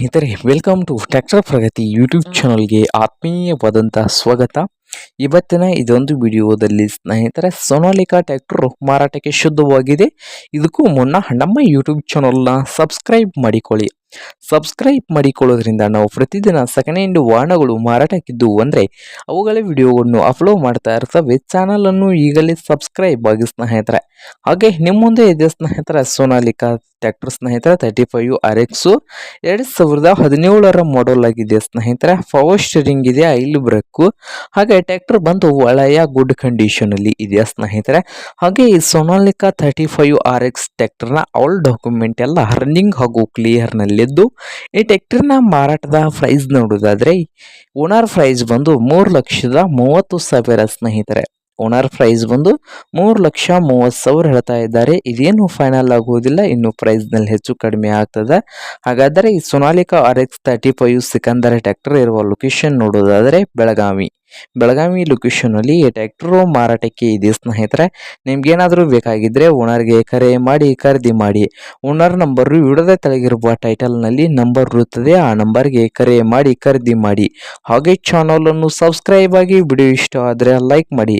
ಸ್ನೇಹಿತರೆ welcome to tractor Pragati YouTube ಚಾನಲ್ಗೆ ಆತ್ಮೀಯವಾದಂಥ ಸ್ವಾಗತ. ಇವತ್ತಿನ ಇದೊಂದು ವಿಡಿಯೋದಲ್ಲಿ ಸ್ನೇಹಿತರೆ, ಸೋನಾಲಿಕಾ ಟ್ಯಾಕ್ಟರ್ ಮಾರಾಟಕ್ಕೆ ಶುದ್ಧವಾಗಿದೆ. ಇದಕ್ಕೂ ಮುನ್ನ ನಮ್ಮ ಯೂಟ್ಯೂಬ್ ಚಾನಲ್ನ ಸಬ್ಸ್ಕ್ರೈಬ್ ಮಾಡಿಕೊಳ್ಳಿ. ಸಬ್ಸ್ಕ್ರೈಬ್ ಮಾಡಿಕೊಳ್ಳೋದ್ರಿಂದ ನಾವು ಪ್ರತಿದಿನ ಸೆಕೆಂಡ್ ಹ್ಯಾಂಡ್ ವಾಹನಗಳು ಮಾರಾಟಕ್ಕಿದ್ದು ಅಂದರೆ ಅವುಗಳ ವಿಡಿಯೋವನ್ನು ಅಪ್ಲೋಡ್ ಮಾಡ್ತಾ ಇರ್ತವೆ. ಚಾನಲನ್ನು ಈಗಲೇ ಸಬ್ಸ್ಕ್ರೈಬ್ ಆಗಿ ಸ್ನೇಹಿತರೆ. ಹಾಗೆ ನಿಮ್ಮ ಮುಂದೆ ಇದೆ ಸ್ನೇಹಿತರೆ ಸೋನಾಲಿಕಾ ಟ್ಯಾಕ್ಟರ್ ಸ್ನೇಹಿತರೆ ತರ್ಟಿ ಫೈವ್ ಆರ್ ಎಕ್ಸು ಎರಡು ಸಾವಿರದ ಹದಿನೇಳರ ಮಾಡೆಲ್ ಆಗಿದೆ ಸ್ನೇಹಿತರೆ. ಪವರ್ ಸ್ಟೀರಿಂಗ್ ಇದೆ ಐಲ್ ಬ್ರೇಕು ಹಾಗೆ ಟ್ಯಾಕ್ಟರ್ ಬಂದು ಒಳ್ಳೆಯ ಗುಡ್ ಕಂಡೀಷನ್ ಅಲ್ಲಿ ಇದೆ ಸ್ನೇಹಿತರೆ. ಹಾಗೆ ಈ Sonalika thirty five R X ಟ್ಯಾಕ್ಟರ್ನ all document ಎಲ್ಲ ರನ್ನಿಂಗ್ ಹಾಗೂ ಕ್ಲಿಯರ್ ನಲ್ಲಿದ್ದು ಈ ಟ್ಯಾಕ್ಟರ್ನ ಮಾರಾಟದ ಪ್ರೈಸ್ ನೋಡೋದಾದ್ರೆ ಓನರ್ ಪ್ರೈಸ್ ಬಂದು ಮೂರು ಲಕ್ಷದ ಮೂವತ್ತು ಸಾವಿರ ಸ್ನೇಹಿತರೆ. ಓನರ್ ಪ್ರೈಸ್ ಬಂದು ಮೂರು ಲಕ್ಷ ಮೂವತ್ತು ಸಾವಿರ ಹೇಳ್ತಾ ಇದ್ದಾರೆ. ಇದೇನು ಫೈನಲ್ ಆಗುವುದಿಲ್ಲ, ಇನ್ನು ಪ್ರೈಸ್ನಲ್ಲಿ ಹೆಚ್ಚು ಕಡಿಮೆ ಆಗ್ತದೆ. ಹಾಗಾದರೆ ಈ Sonalika R X thirty five Sikander tractor ಇರುವ ಲೊಕೇಶನ್ ನೋಡೋದಾದರೆ ಬೆಳಗಾವಿ. ಬೆಳಗಾವಿ ಲೊಕೇಶನ್ ಅಲ್ಲಿ ಈ ಟ್ರ್ಯಾಕ್ಟರ್ ಮಾರಾಟಕ್ಕೆ ಇದೆ ಸ್ನೇಹಿತರೆ. ನಿಮ್ಗೇನಾದರೂ ಬೇಕಾಗಿದ್ರೆ ಓನರ್ಗೆ ಕರೆ ಮಾಡಿ, ಖರೀದಿ ಮಾಡಿ. ಓನರ್ ನಂಬರ್ ವಿಡದ ತೆಳಗಿರುವ ಟೈಟಲ್ನಲ್ಲಿ ನಂಬರ್ ಇರುತ್ತದೆ. ಆ ನಂಬರ್ಗೆ ಕರೆ ಮಾಡಿ, ಖರೀದಿ ಮಾಡಿ. ಹಾಗೆ ಚಾನಲನ್ನು ಸಬ್ಸ್ಕ್ರೈಬ್ ಆಗಿ ವಿಡಿಯೋ ಇಷ್ಟ ಆದರೆ ಲೈಕ್ ಮಾಡಿ.